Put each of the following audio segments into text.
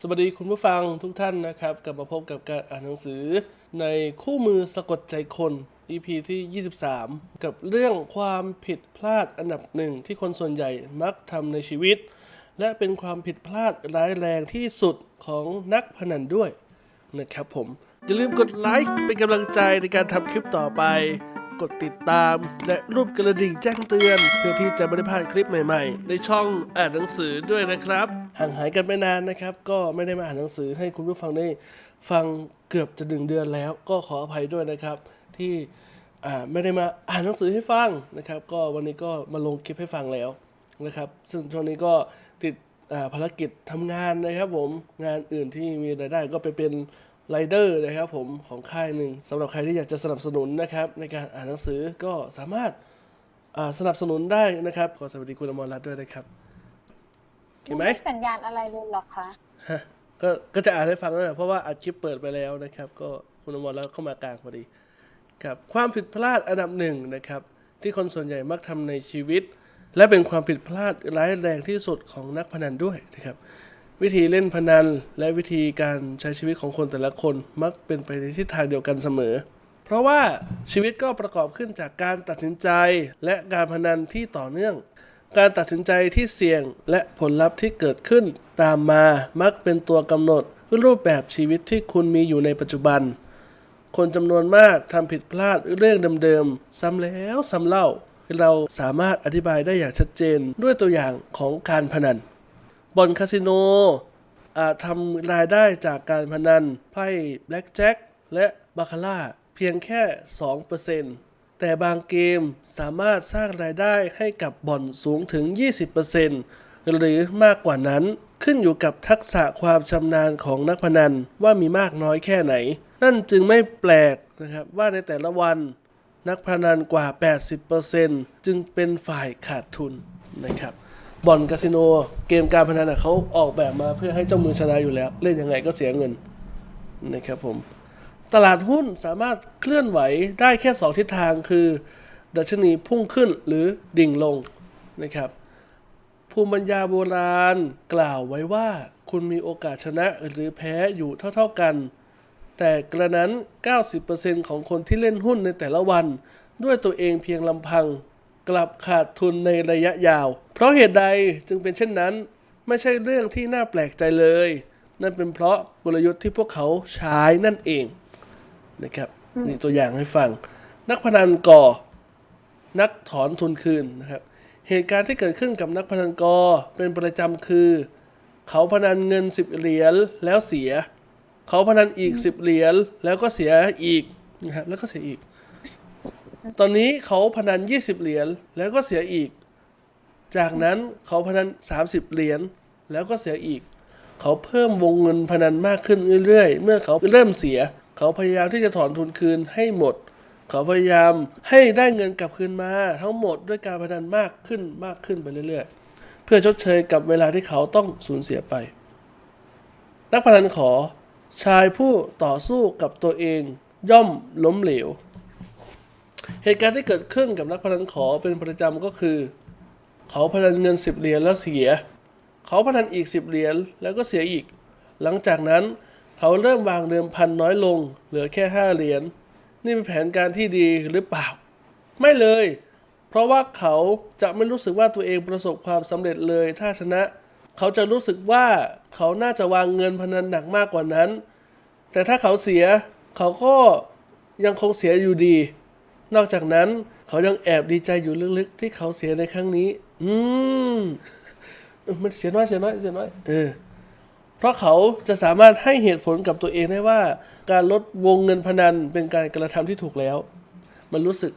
สวัสดีคุณผู้ฟังทุกท่านนะครับ กลับมาพบกับการอ่านหนังสือ ในคู่มือสะกดใจคน EP ที่ 23 กับเรื่องความผิดพลาดอันดับหนึ่งที่คนส่วนใหญ่มักทำในชีวิต และเป็นความผิดพลาดร้ายแรงที่สุดของนักพนันด้วยนะครับผม อย่าลืมกดไลค์เป็นกำลังใจในการทำคลิปต่อไป กดติดตาม และรูปกระดิ่งแจ้งเตือน เพื่อที่จะไม่ได้พลาดคลิปใหม่ๆ ในช่องอ่านหนังสือด้วยนะครับ ห่างหายกันไปนานนะครับ ก็ไม่ได้มาอ่านหนังสือให้คุณผู้ฟังได้ฟังเกือบจะหนึ่งเดือนแล้ว ก็ขออภัยด้วยนะครับ ที่อ่าไม่ได้มาอ่านหนังสือให้ฟังนะครับ ก็วันนี้ก็มาลงคลิปให้ฟังแล้วนะครับ ซึ่งช่วงนี้ก็ติดอ่าภารกิจทำงานนะครับ ผมงานอื่นที่มีรายได้ก็ไปเป็น ไรเดอร์นะครับผมของค่ายหนึ่งสำหรับใครที่อยากจะสนับสนุนนะครับในการอ่านหนังสือก็สามารถอ่าสนับสนุนได้นะครับขอสวัสดีคุณอมรรัตน์ด้วยนะครับเห็นไหมไม่สัญญาณอะไรเลยเหรอคะฮะก็ก็จะอ่านให้ฟังแล้วแหละเพราะว่าอัดคลิปเปิดไปแล้วนะครับ ก็คุณอมรแล้วเข้ามากลางพอดีครับความผิดพลาดอันดับหนึ่งนะครับ ที่คนส่วนใหญ่มักทำในชีวิต และเป็นความผิดพลาดร้ายแรงที่สุดของนักพนันด้วยนะครับ วิธีเล่นพนัน และวิธีการใช้ชีวิตของคนแต่ละคนมักเป็นไปในทิศทางเดียวกันเสมอ เพราะว่าชีวิตก็ประกอบขึ้นจากการตัดสินใจและการพนันที่ต่อเนื่อง การตัดสินใจที่เสี่ยงและผลลัพธ์ที่เกิดขึ้น ตามมามักเป็นตัวกำหนดรูปแบบชีวิตที่คุณมีอยู่ในปัจจุบัน คนจำนวนมากทำผิดพลาดเรื่องเดิมๆซ้ำแล้วซ้ำเล่า เราสามารถอธิบายได้อย่างชัดเจนด้วยตัวอย่างของการพนัน บ่อนคาสิโนอาจทำรายได้จากการพนันไพ่แบล็กแจ็คและบาคาร่าเพียงแค่ 2%แต่บางเกมสามารถสร้างรายได้ให้กับบ่อนสูงถึง 20%หรือมากกว่านั้นขึ้นอยู่กับทักษะความชำนาญของนักพนันว่ามีมากน้อยแค่ไหน นั่นจึงไม่แปลกนะครับว่าในแต่ละวันนักพนันกว่า 80%จึงเป็นฝ่ายขาดทุนนะครับ บ่อนคาสิโน เกมการพนันเขาออกแบบมาเพื่อให้เจ้ามือชนะอยู่แล้ว เล่นยังไงก็เสียเงินนะครับผม ตลาดหุ้นสามารถเคลื่อนไหวได้แค่ 2 ทิศทางคือ ดัชนีพุ่งขึ้นหรือดิ่งลงนะครับ ภูมิปัญญาโบราณกล่าวไว้ว่าคุณมีโอกาสชนะหรือแพ้อยู่เท่า ๆกัน แต่กระนั้น 90%ของคนที่เล่นหุ้นในแต่ละวัน ด้วยตัวเองเพียงลำพัง กลับขาดทุนในระยะยาว เพราะเหตุใดจึงเป็นเช่นนั้น ไม่ใช่เรื่องที่น่าแปลกใจเลย นั่นเป็นเพราะกลยุทธ์ที่พวกเขาใช้นั่นเองนะครับนี่ตัวอย่างให้ฟัง นักพนันก่อ นักถอนทุนคืนนะครับ เหตุการณ์ที่เกิดขึ้นกับนักพนันกอเป็นประจำคือ เขาพนันเงิน10เหรียญแล้วเสีย เขาพนันอีก10เหรียญแล้วก็เสียอีกนะครับแล้วก็เสียอีก ตอนนี้เขาพนัน 20 เหรียญแล้วก็เสียอีก จากนั้นเขาพนัน 30 เหรียญแล้วก็เสียอีก เขาเพิ่มวงเงินพนันมากขึ้นเรื่อยๆ เมื่อเขาเริ่มเสีย เขาพยายามที่จะถอนทุนคืนให้หมด เขาพยายามให้ได้เงินกลับคืนมา ทั้งหมดด้วยการพนันมากขึ้นมากขึ้นไปเรื่อยๆ เพื่อชดเชยกับเวลาที่เขาต้องสูญเสียไป นักพนันขอชายผู้ต่อสู้กับตัวเองย่อมล้มเหลว เหตุการณ์ที่เกิดขึ้นกับนักพนันขอเป็นประจำก็คือ เขาพนันเงินสิบเหรียญแล้วเสีย เขาพนันอีกสิบเหรียญแล้วก็เสียอีก หลังจากนั้นเขาเริ่มวางเดิมพันน้อยลง เหลือแค่ห้าเหรียญนี่เป็นแผนการที่ดีหรือเปล่า ไม่เลย เพราะว่าเขาจะไม่รู้สึกว่าตัวเองประสบความสำเร็จเลย ถ้าชนะ เขาจะรู้สึกว่าเขาน่าจะวางเงินพนันหนักมากกว่านั้น แต่ถ้าเขาเสียเขาก็ยังคงเสียอยู่ดี นอกจากนั้นเขายังแอบดีใจอยู่ลึกๆ ที่เขาเสียในครั้งนี้ อืมเออมันเสียน้อยเสียน้อยเสียน้อยเออเพราะเขาจะสามารถให้เหตุผลกับตัวเองได้ว่า การลดวงเงินพนันเป็นการกระทำที่ถูกแล้ว มันรู้สึก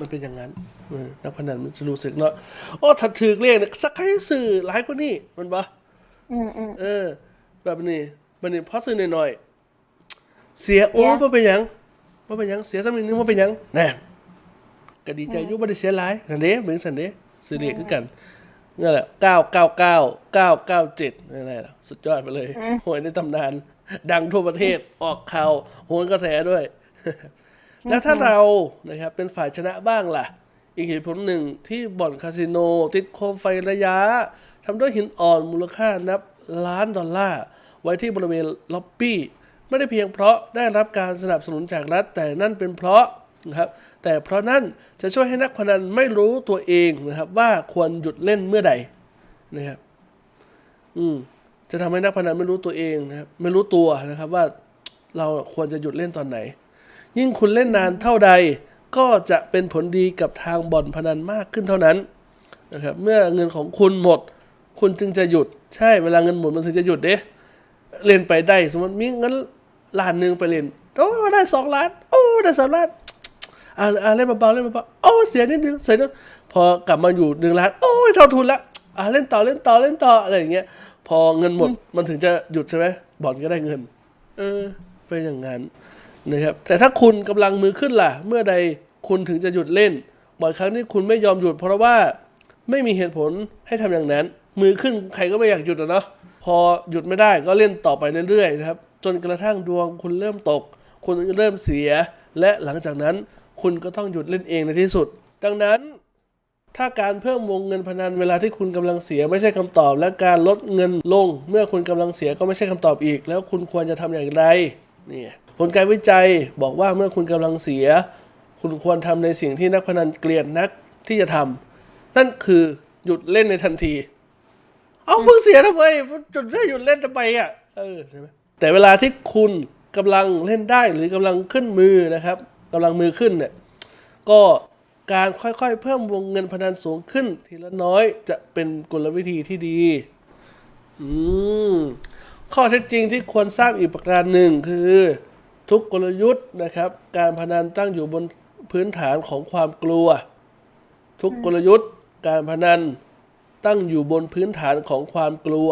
มันเป็นอย่างนั้นเออนักพนันมันจะรู้สึกเนาะโอ้ถ้าถือเรียกเนี่ยสักให้สื่อหลายกว่านี้มันปะอืมอืมเออ แบบนี้มันนี่พอซื้อหน่อยๆเสียโอ้ว่าเป็นหยัง ว่าเป็นหยังเสียสักนิดนึงว่าเป็นหยังแน่ก็ดีใจอยุบ่ได้เสียหลายนั่นเด้เหมือนสันเด้ซื้อเรียกคือกันนั่นแหละเก้าเก้าเก้าเก้าเก้าเจ็ดนั่นแหละสุดยอดไปเลยหวยในตำนาน ดังทั่วประเทศออกข่าวโหนกระแสด้วย แล้วถ้าเรานะครับเป็นฝ่ายชนะบ้างล่ะ อีกเหตุผลหนึ่งที่บ่อนคาสิโน ติดโคมไฟระยะทำด้วยหินอ่อนมูลค่านับล้านดอลลาร์ ไว้ที่บริเวณล็อบบี้ ไม่ได้เพียงเพราะได้รับการสนับสนุนจากรัฐ แต่นั่นเป็นเพราะนะครับแต่เพราะนั่นจะช่วยให้นักพนันไม่รู้ตัวเองนะครับ ว่าควรหยุดเล่นเมื่อใดนะครับอืมจะทำให้นักพนันไม่รู้ตัวเองนะครับไม่รู้ตัวนะครับว่าเราควรจะหยุดเล่นตอนไหน ยิ่งคุณเล่นนานเท่าใดก็จะเป็นผลดีกับทางบ่อนพนันมากขึ้นเท่านั้นนะครับเมื่อเงินของคุณหมด คุณจึงจะหยุดใช่เวลาเงินหมดมันถึงจะหยุดเด้เล่นไปได้ สมมติมีเงิน ล้านหนึ่งไปเล่นโอ้ได้สองล้าน โอ้ได้สามล้านอ่าอ่าเล่นเบาๆเล่นเบาๆโอ้เสียนิดนึงเสียนิดพอกลับมาอยู่หนึ่งล้าน โอ้ยเท่าทุนละอ่าเล่นต่อเล่นต่อเล่นต่ออะไรอย่างเงี้ย พอเงินหมดมันถึงจะหยุดใช่ไหมบ่อนก็ได้เงิน เออเป็นอย่างนั้นนะครับแต่ถ้าคุณกำลังมือขึ้นล่ะ เมื่อใดคุณถึงจะหยุดเล่นบ่อยครั้งที่คุณไม่ยอมหยุด เพราะว่าไม่มีเหตุผลให้ทำอย่างนั้น มือขึ้นใครก็ไม่อยากหยุดอะเนาะพอหยุดไม่ได้ก็เล่นต่อไปเรื่อยๆนะครับ จนกระทั่งดวงคุณเริ่มตก คุณเริ่มเสีย และหลังจากนั้นคุณก็ต้องหยุดเล่นเองในที่สุด ดังนั้น ถ้าการเพิ่มวงเงินพนันเวลาที่คุณกำลังเสียไม่ใช่คำตอบ และการลดเงินลง เมื่อคุณกำลังเสียก็ไม่ใช่คำตอบอีก แล้วคุณควรจะทำอย่างไรนี่ผลการวิจัยบอกว่าเมื่อคุณกำลังเสีย คุณควรทำในสิ่งที่นักพนันเกลียดนักที่จะทำนั่นคือหยุดเล่นในทันที เอามึงเสียทำไมจุดได้หยุดเล่นทำไมอะ เออใช่ไหม แต่เวลาที่คุณกำลังเล่นได้หรือกำลังขึ้นมือนะครับกำลังมือขึ้นเนี่ยก็การค่อยๆ เพิ่มวงเงินพนันสูงขึ้น ทีละน้อยจะเป็นกลวิธีที่ดีอืมข้อเท็จจริงที่ควรทราบอีกประการหนึ่งคือ ทุกกลยุทธ์นะครับ การพนันตั้งอยู่บนพื้นฐานของความกลัว ทุกกลยุทธ์ การพนันตั้งอยู่บนพื้นฐานของความกลัว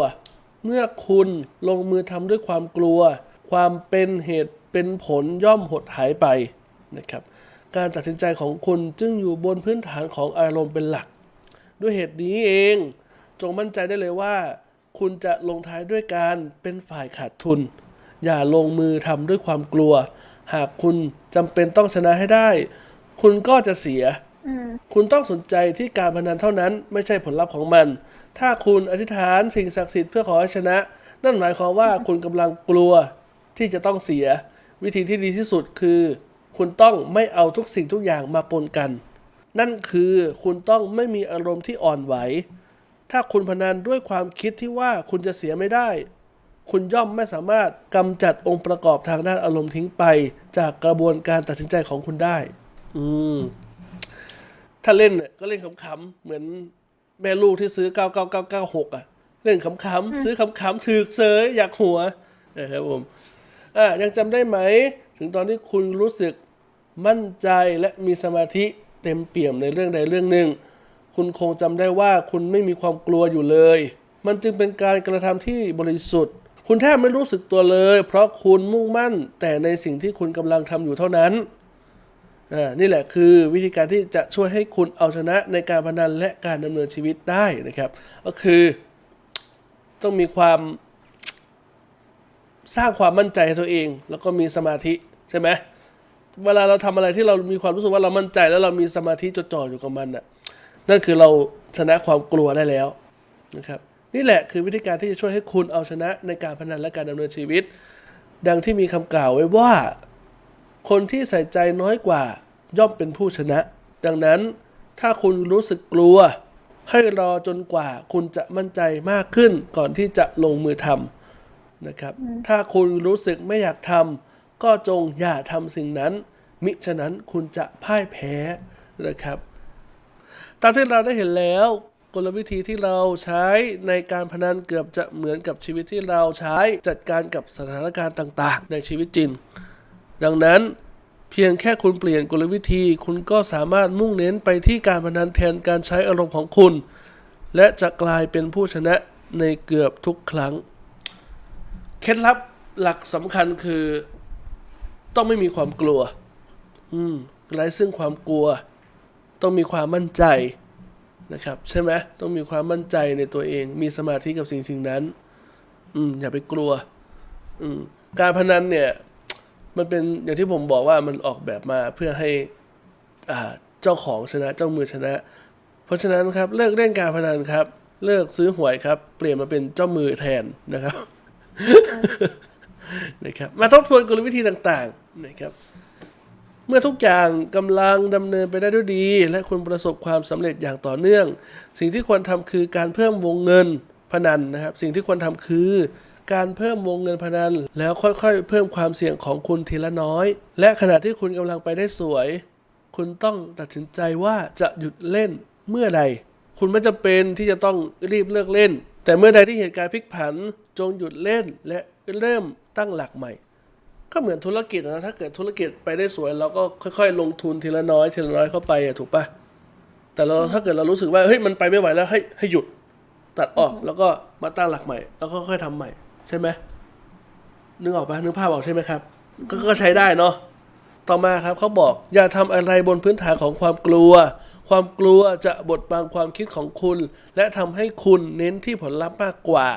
เมื่อคุณลงมือทำด้วยความกลัว ความเป็นเหตุเป็นผลย่อมหดหายไปนะครับการตัดสินใจของคุณจึงอยู่บนพื้นฐานของอารมณ์เป็นหลัก ด้วยเหตุนี้เอง จงมั่นใจได้เลยว่า คุณจะลงท้ายด้วยการเป็นฝ่ายขาดทุน อย่าลงมือทำด้วยความกลัว หากคุณจำเป็นต้องชนะให้ได้ คุณก็จะเสีย คุณต้องสนใจที่การพนันเท่านั้นไม่ใช่ผลลัพธ์ของมัน ถ้าคุณอธิษฐานสิ่งศักดิ์สิทธิ์เพื่อขอให้ชนะ นั่นหมายความว่าคุณกำลังกลัวที่จะต้องเสีย วิธีที่ดีที่สุดคือ คุณต้องไม่เอาทุกสิ่งทุกอย่างมาปนกัน นั่นคือคุณต้องไม่มีอารมณ์ที่อ่อนไหว ถ้าคุณพนันด้วยความคิดที่ว่าคุณจะเสียไม่ได้ คุณย่อมไม่สามารถกำจัดองค์ประกอบทางด้านอารมณ์ทิ้งไป จากกระบวนการตัดสินใจของคุณได้ อืม ถ้าเล่นเนี่ยก็เล่นขำๆเหมือนแม่ลูกที่ซื้อ 99996 อะ เล่นขำๆซื้อขำๆถือเสยอยากหัวนะครับผมอะยังจำได้ไหม ถึงตอนที่คุณรู้สึกมั่นใจและมีสมาธิเต็มเปี่ยมในเรื่องใดเรื่องหนึ่ง คุณคงจำได้ว่าคุณไม่มีความกลัวอยู่เลย มันจึงเป็นการกระทำที่บริสุทธิ์ คุณแทบไม่รู้สึกตัวเลย เพราะคุณมุ่งมั่นแต่ในสิ่งที่คุณกำลังทำอยู่เท่านั้นอ่า นี่แหละคือวิธีการที่จะช่วยให้คุณเอาชนะในการพนันและการดำเนินชีวิตได้นะครับ ก็คือต้องมีความสร้างความมั่นใจให้ตัวเอง แล้วก็มีสมาธิใช่ไหมเวลาเราทำอะไรที่เรามีความรู้สึกว่าเรามั่นใจแล้วเรามีสมาธิจดจ่ออยู่กับมันน่ะนั่นคือเราชนะความกลัวได้แล้วนะครับ นี่แหละคือวิธีการที่จะช่วยให้คุณเอาชนะในการพนันและการดำเนินชีวิต ดังที่มีคำกล่าวไว้ว่า คนที่ใส่ใจน้อยกว่า ย่อมเป็นผู้ชนะ ดังนั้นถ้าคุณรู้สึกกลัว ให้รอจนกว่าคุณจะมั่นใจมากขึ้นก่อนที่จะลงมือทำนะครับ ถ้าคุณรู้สึกไม่อยากทำก็จงอย่าทำสิ่งนั้น มิฉะนั้นคุณจะพ่ายแพ้นะครับ ตามที่เราได้เห็นแล้วกลวิธีที่เราใช้ในการพนันเกือบจะเหมือนกับชีวิตที่เราใช้จัดการกับสถานการณ์ต่าง ๆ ในชีวิตจริง ดังนั้น เพียงแค่คุณเปลี่ยนกลวิธี คุณก็สามารถมุ่งเน้นไปที่การพนันแทนการใช้อารมณ์ของคุณ และจะกลายเป็นผู้ชนะในเกือบทุกครั้ง เคล็ดลับหลักสำคัญคือ ต้องไม่มีความกลัว อืมไร้ซึ่งความกลัว ต้องมีความมั่นใจนะครับ ใช่ไหมต้องมีความมั่นใจในตัวเอง มีสมาธิกับสิ่งสิ่งนั้น อืมอย่าไปกลัว อืมการพนันเนี่ย มันเป็นอย่างที่ผมบอกว่ามันออกแบบมาเพื่อให้อ่าเจ้าของชนะเจ้ามือชนะ เพราะฉะนั้นครับเลิกเล่นการพนันครับ เลิกซื้อหวยครับ เปลี่ยนมาเป็นเจ้ามือแทนนะครับนะครับ มาทบทวนกลวิธีต่างๆนะครับเมื่อทุกอย่างกำลังดำเนินไปได้ด้วยดี และคุณประสบความสำเร็จอย่างต่อเนื่อง สิ่งที่ควรทำคือการเพิ่มวงเงินพนันนะครับ สิ่งที่ควรทำคือ การเพิ่มวงเงินพนัน แล้วค่อยๆ เพิ่มความเสี่ยงของคุณทีละน้อย และขณะที่คุณกำลังไปได้สวย คุณต้องตัดสินใจว่าจะหยุดเล่นเมื่อใด คุณไม่จำเป็นที่จะต้องรีบเลิกเล่น แต่เมื่อใดที่เหตุการณ์พลิกผัน จงหยุดเล่นและเริ่มตั้งหลักใหม่ ก็เหมือนธุรกิจนะถ้าเกิดธุรกิจไปได้สวยเราก็ค่อย ๆ ลงทุนทีละน้อยทีละน้อยเข้าไปอะถูกปะแต่เราถ้าเกิดเรารู้สึกว่าเฮ้ยมันไปไม่ไหวแล้วให้ให้หยุดตัดออกแล้วก็มาตั้งหลักใหม่ แล้วก็ค่อยๆทำใหม่ ใช่ไหมนึกออกปะนึกภาพออกใช่ไหมครับก็ก็ใช้ได้เนาะต่อมาครับเขาบอก อย่าทำอะไรบนพื้นฐานของความกลัว ความกลัวจะบดบังความคิดของคุณ และทำให้คุณเน้นที่ผลลัพธ์มากกว่า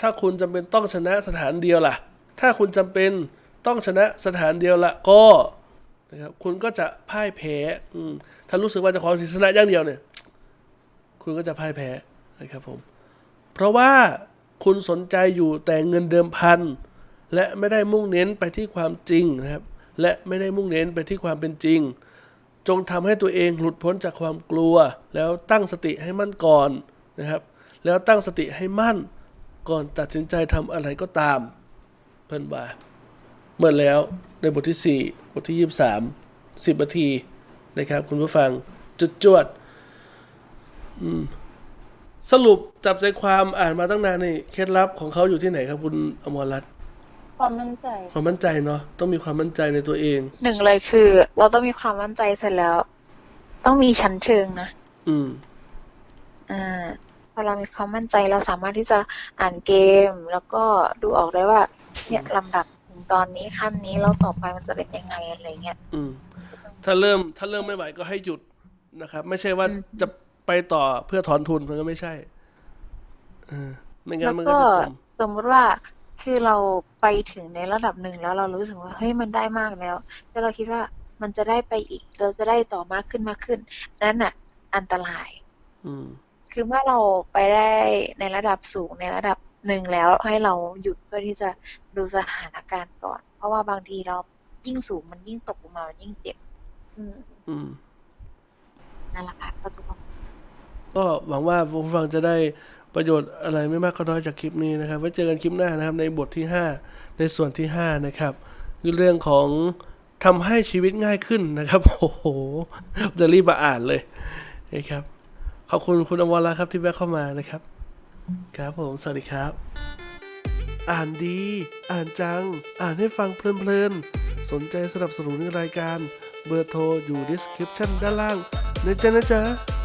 ถ้าคุณจำเป็นต้องชนะสถานเดียวล่ะ ถ้าคุณจำเป็นต้องชนะสถานเดียวละก็นะครับคุณก็จะพ่ายแพ้ถ้ารู้สึกว่าจะขอชนะอย่างเดียวเนี่ย คุณก็จะพ่ายแพ้นะครับผม เพราะว่า คุณสนใจอยู่แต่เงินเดิมพัน และไม่ได้มุ่งเน้นไปที่ความจริงนะครับ และไม่ได้มุ่งเน้นไปที่ความเป็นจริง จงทำให้ตัวเองหลุดพ้นจากความกลัว แล้วตั้งสติให้มั่นก่อนนะครับ แล้วตั้งสติให้มั่นก่อนตัดสินใจทำอะไรก็ตาม เพิ่นว่าเมื่อแล้วในบทที่ 4 บทที่ 23 10นาทีนะครับ คุณผู้ฟังจุดจวดอืม สรุปจับใจความอ่านมาตั้งนานนี่เคล็ดลับของเขาอยู่ที่ไหนครับคุณอมรรัตน์ความมั่นใจ ความมั่นใจเนาะต้องมีความมั่นใจในตัวเอง หนึ่งเลยคือ เราต้องมีความมั่นใจเสร็จแล้ว ต้องมีชั้นเชิงนะอืมอ่าพอเรามีความมั่นใจเราสามารถที่จะอ่านเกม แล้วก็ดูออกได้ว่า เนี่ยลำดับถึงตอนนี้ขั้นนี้แล้วต่อไปมันจะเป็นยังไงอะไรเงี้ยอืม ถ้าเริ่มถ้าเริ่มไม่ไหวก็ให้หยุดนะครับ ไม่ใช่ว่าอืมจะ ไปต่อเพื่อถอนทุนมันก็ไม่ใช่เออไม่งั้แล้นวมันก็ก็จะจม สมมติว่าคือเราไปถึงในระดับหนึ่งแล้วเรารู้สึกว่าเฮ้ยมันได้มากแล้ว แล้วเราคิดว่ามันจะได้ไปอีก เราจะได้ต่อมากขึ้นมากขึ้น นั่นน่ะ อันตราย อืม คือเมื่อเราไปได้ในระดับสูงในระดับหนึ่งแล้วให้เราหยุดเพื่อที่จะดูสถานการณ์ก่อน เพราะว่าบางทีเรายิ่งสูงมันยิ่งตกลงมามันยิ่งเจ็บ อืมอืม นั่นแหละค่ะก็ทุกคน ก็หวังว่าผู้ฟังจะได้ประโยชน์อะไรไม่มากก็น้อยจากคลิปนี้นะครับ ไว้เจอกันคลิปหน้านะครับในบทที่ 5 ในส่วนที่ 5 นะครับคือเรื่องของทำให้ชีวิตง่ายขึ้นนะครับ โอ้โห จะรีบมาอ่านเลยนะครับ ขอบคุณคุณอมรรัตน์ครับที่แวะเข้ามานะครับ ครับผม สวัสดีครับ อ่านดี อ่านจัง อ่านให้ฟังเพลินๆ สนใจสนับสนุนรายการ เบอร์โทรอยู่ description ด้านล่างนะจ๊ะนะจ๊ะ